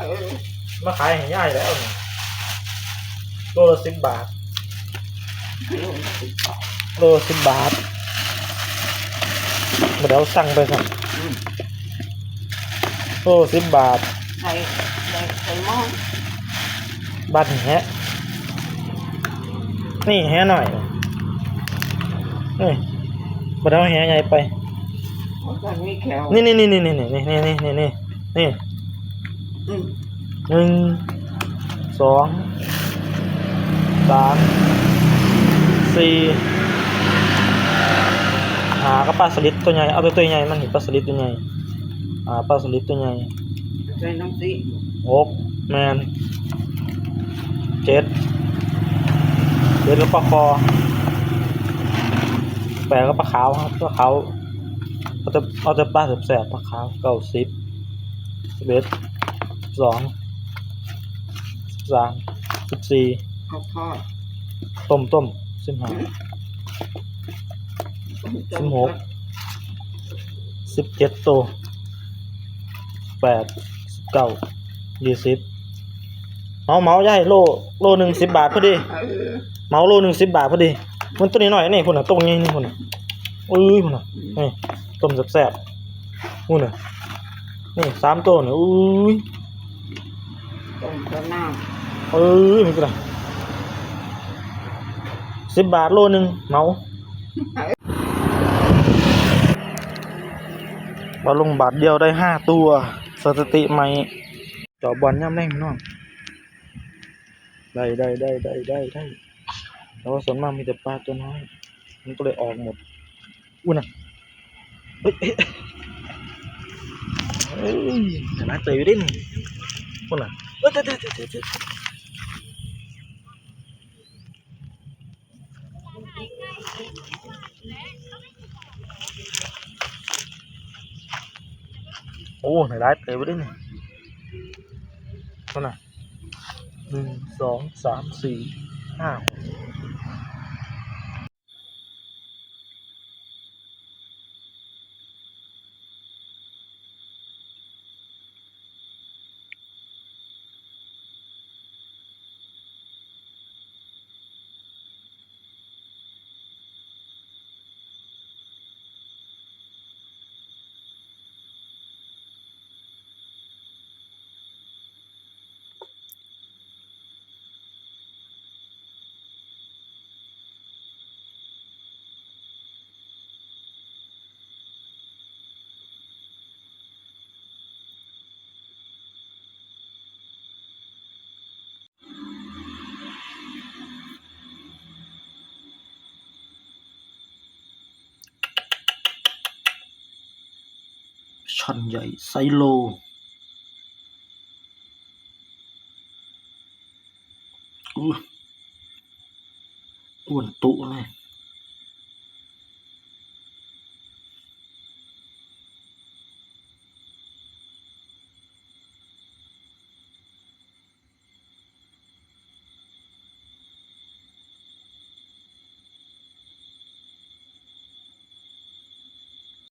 เออมาขายให้ย่ายแล้วนี่โลละสิบบาทลูกสิบบาทโลละสิบบาทเดี๋ยวสั่งไปสั่งอืมโลละสิบบาทใส่ใส่ใส่หม้อบาทแฮะนี่แฮะหน่อยนี่บัดเอาแฮะใหญ่ไปมันก็มีแขวนี่นี่นี่นี่นี่นี่นี่นี่นี่นี่นี่อืม หนึ่งสองสามสี่หากระปลาสลิดตัวใหญ่เอาตัวตัวใหญ่มันเห็นปลาสลิดตัวใหญ่อ่าปลาสลิดตัวใหญ่ใส่น้ำซีหกแมนเจ็ดเจ็ดแล้วปลาคอแปดก็ปลาขาวครับปลาขาวเอาแต่เอาแต่ปลาแสบๆปลาขาวเก้าสิบสิบเอ็ด สิบสองสิบสามสิบสี่ข้าวทอดต้มต้มสิบห้าสิบหกสิบเจ็ดตัวแปดสิบเก้ายี่สิบเมาเมาใหญ่โลโลหนึ่งสิบบาทพอดีเออเมาโลหนึ่งสิบบาทพอดี มันตัวนี้หน่อยนี่คนน่ะตรงนี้นี่คนน่ะอุ้ยคนน่ะนี่ต้มแซ่บๆคนน่ะนี่สามตัวเนี่ยอุ้ยต้มข้าวหน้า เอ้ยมันกระสิบบาทโลหนึ่งเมาบอลลงบาทเดียวได้ห้าตัว สถิติใหม่จอบอลย่ำแรงพี่น้องได้ได้ได้ได้ได้ได้แต่ว่าส่วนมากมีแต่ปลาตัวน้อยมันก็เลยออกหมดอุ้ยนะเฮ้ยเฮ้ยเฮ้ยแต่น่าเตยอยู่ดินี่คนน่ะ ủa này lái tới với đấy này con này หนึ่งสองสามสี่ห้า ช่อนใหญ่ไซโล อ้วนตุเลย